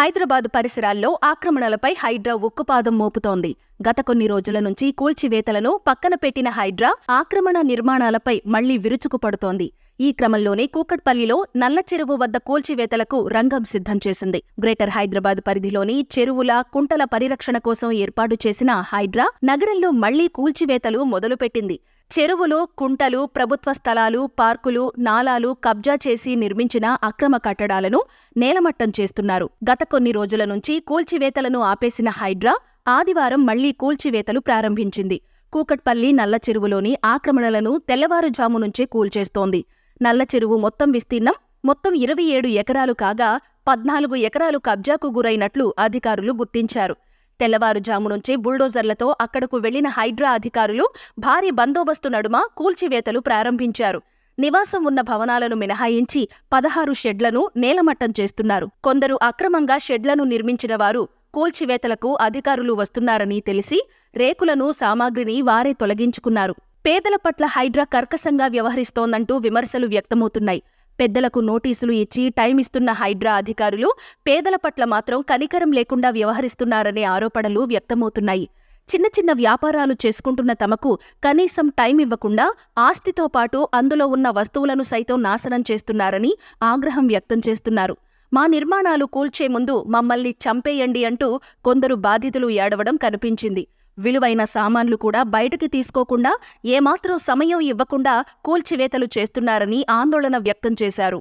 హైదరాబాద్ పరిసరాల్లో ఆక్రమణలపై హైడ్రా ఉక్కుపాదం మోపుతోంది. గత కొన్ని రోజుల నుంచి కూల్చివేతలను పక్కన పెట్టిన హైడ్రా ఆక్రమణ నిర్మాణాలపై మళ్ళీ విరుచుకుపడుతోంది. ఈ క్రమంలోనే కూకట్పల్లిలో నల్ల చెరువు వద్ద కూల్చివేతలకు రంగం సిద్ధం చేసింది. గ్రేటర్ హైదరాబాద్ పరిధిలోని చెరువుల కుంటల పరిరక్షణ కోసం ఏర్పాటు చేసిన హైడ్రా నగరంలో మళ్ళీ కూల్చివేతలు మొదలుపెట్టింది. చెరువులు కుంటలు ప్రభుత్వ స్థలాలు పార్కులు నాలాలు కబ్జా చేసి నిర్మించిన అక్రమ కట్టడాలను నేలమట్టం చేస్తున్నారు. గత కొన్ని రోజుల నుంచి కూల్చివేతలను ఆపేసిన హైడ్రా ఆదివారం మళ్ళీ కూల్చివేతలు ప్రారంభించింది. కూకట్పల్లి నల్ల చెరువులోని ఆక్రమణలను తెల్లవారుజాము నుంచే కూల్చేస్తోంది. నల్ల చెరువు మొత్తం విస్తీర్ణం మొత్తం ఇరవై ఏడు ఎకరాలు కాగా పద్నాలుగు ఎకరాలు కబ్జాకు గురైనట్లు అధికారులు గుర్తించారు. తెల్లవారుజాము నుంచే బుల్డోజర్లతో అక్కడకు వెళ్ళిన హైడ్రా అధికారులు భారీ బందోబస్తు నడుమ కూల్చివేతలు ప్రారంభించారు. నివాసం ఉన్న భవనాలను మినహాయించి పదహారు షెడ్లను నేలమట్టం చేస్తున్నారు. కొందరు అక్రమంగా షెడ్లను నిర్మించిన వారు కూల్చివేతలకు అధికారులు వస్తున్నారని తెలిసి రేకులను సామాగ్రిని వారే తొలగించుకున్నారు. పేదల పట్ల హైడ్రా కర్కశంగా వ్యవహరిస్తోందంటూ విమర్శలు వ్యక్తమవుతున్నాయి. పెద్దలకు నోటీసులు ఇచ్చి టైం ఇస్తున్న హైడ్రా అధికారులు పేదల పట్ల మాత్రం కనికరం లేకుండా వ్యవహరిస్తున్నారనే ఆరోపణలు వ్యక్తమవుతున్నాయి. చిన్న చిన్న వ్యాపారాలు చేసుకుంటున్న తమకు కనీసం టైం ఇవ్వకుండా ఆస్తితో పాటు అందులో ఉన్న వస్తువులను సైతం నాశనం చేస్తున్నారని ఆగ్రహం వ్యక్తం చేస్తున్నారు. మా నిర్మాణాలు కూల్చే ముందు మమ్మల్ని చంపేయండి అంటూ కొందరు బాధితులు ఏడవడం కనిపించింది. విలువైన సామాన్లు కూడా బయటకు తీసుకోకుండా ఏమాత్రం సమయం ఇవ్వకుండా కూల్చివేతలు చేస్తున్నారని ఆందోళన వ్యక్తం చేశారు.